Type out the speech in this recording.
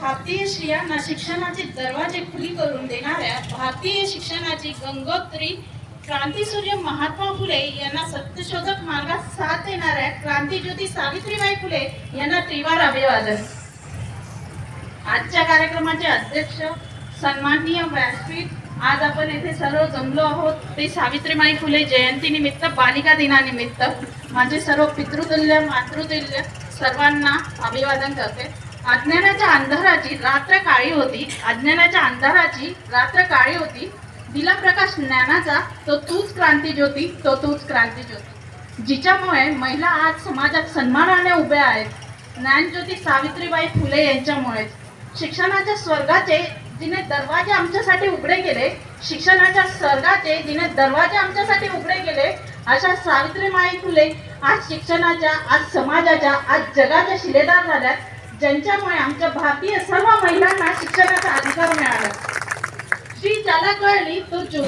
भारतीय स्त्रियांना शिक्षणाचे दरवाजे खुली करून देणाऱ्या भारतीय शिक्षणाची गंगोत्री क्रांतीसूर्य महात्मा फुले यांना सत्यशोधक मार्गात साथ देणाऱ्या क्रांतीज्योती सावित्रीबाई फुले यांना त्रिवार अभिवादन. आजच्या कार्यक्रमाचे अध्यक्ष सन्माननीय व्यासपीठ आज आपण येथे सर्व जमलो आहोत ते सावित्रीबाई फुले जयंती निमित्त बालिका दिनानिमित्त. माझे सर्व पितृतुल्य मातृतुल्य सर्वांना अभिवादन करते. अज्ञानाच्या अंधाराची रात्र काळी होती. अज्ञानाच्या अंधाराची रात्र काळी होती. दिला प्रकाश ज्ञानाचा तो तूच क्रांती ज्योती तो तूच क्रांती ज्योती. जिच्यामुळे महिला आज समाजात सन्मानाने उभ्या आहेत. ज्ञानज्योती सावित्रीबाई फुले यांच्यामुळे. शिक्षणाच्या स्वर्गाचे जिने दरवाजे आमच्यासाठी उघडे केले शिक्षणाच्या स्वर्गाचे जिने दरवाजे आमच्यासाठी उघडे केले अशा सावित्रीबाई फुले आज शिक्षणाच्या आज समाजाच्या आज जगाच्या शिलेदार झाल्यात. ज्यांच्यामुळे आमच्या भारतीय सर्व महिलांना शिक्षणाचा अधिकार मिळाला. श्री ज्याला कळली तो